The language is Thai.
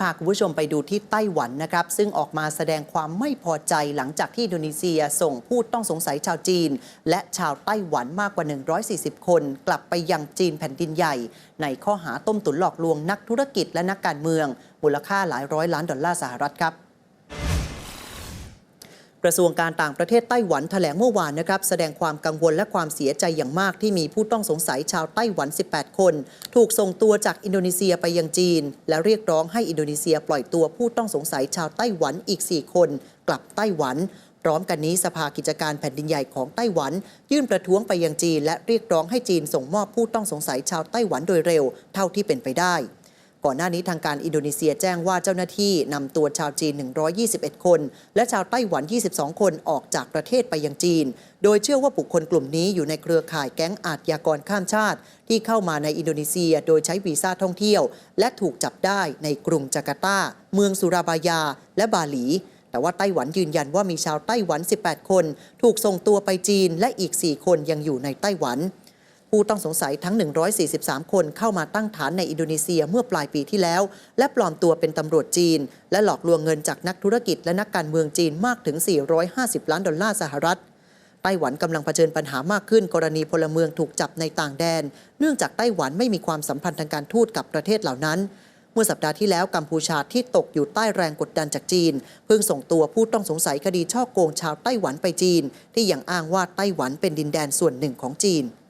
พาคุณผู้ชมไปดูที่ไต้หวันนะครับ ซึ่งออกมาแสดงความไม่พอใจหลังจากที่อินโดนีเซียส่งผู้ต้องสงสัยชาวจีน และชาวไต้หวันมากกว่า 140 คน กลับไปยังจีนแผ่นดินใหญ่ ในข้อหาต้มตุ๋นหลอกลวงนักธุรกิจและนักการเมือง มูลค่าหลายร้อยล้านดอลลาร์สหรัฐครับ กระทรวงการต่างประเทศไต้หวันแถลงเมื่อวานนะครับ แสดงความกังวลและความเสียใจอย่างมากที่มีผู้ต้องสงสัยชาวไต้หวัน 18 คน ถูกส่งตัวจากอินโดนีเซียไปยังจีน และเรียกร้องให้อินโดนีเซียปล่อยตัวผู้ต้องสงสัยชาวไต้หวันอีก 4 คน กลับไต้หวันพร้อมกันนี้สภากิจการแผ่นดินใหญ่ของไต้หวัน ยื่นประท้วงไปยังจีน และเรียกร้องให้จีนส่งมอบผู้ต้องสงสัยชาวไต้หวันโดยเร็ว เท่าที่เป็นไปได้ ก่อนหน้านี้ทางการอินโดนีเซียแจ้งว่าเจ้าหน้าที่นำตัวชาวจีน 121 คน และชาวไต้หวัน 22 คนออกจากประเทศไปยังจีน โดยเชื่อว่าบุคคลกลุ่มนี้อยู่ในเครือข่ายแก๊งอาชญากรข้ามชาติ ที่เข้ามาในอินโดนีเซียโดยใช้วีซ่าท่องเที่ยว และถูกจับได้ในกรุงจาการ์ตา เมืองสุราบายา และบาหลีแต่ว่าไต้หวันยืนยันว่ามีชาวไต้หวัน 18 คน ถูกส่งตัวไปจีนและอีก 4 คนยังอยู่ในไต้หวัน ผู้ต้องสงสัยทั้ง 143 คนเข้ามาตั้งฐานในอินโดนีเซียเมื่อปลายปีที่แล้ว และปลอมตัวเป็นตำรวจจีน และหลอกลวงเงินจากนักธุรกิจและนักการเมืองจีนมากถึง 450 ล้านดอลลาร์สหรัฐไต้หวันกำลังเผชิญปัญหามากขึ้น กรณีพลเมืองถูกจับในต่างแดน เนื่องจากไต้หวันไม่มีความสัมพันธ์ทางการทูตกับประเทศเหล่านั้น เมื่อสัปดาห์ที่แล้วกัมพูชาที่ตกอยู่ใต้แรงกดดันจากจีน เพิ่งส่งตัวผู้ต้องสงสัยคดีช่อโกงชาวไต้หวันไปจีน ที่ยังอ้างว่าไต้หวันเป็นดินแดนส่วนหนึ่งของจีน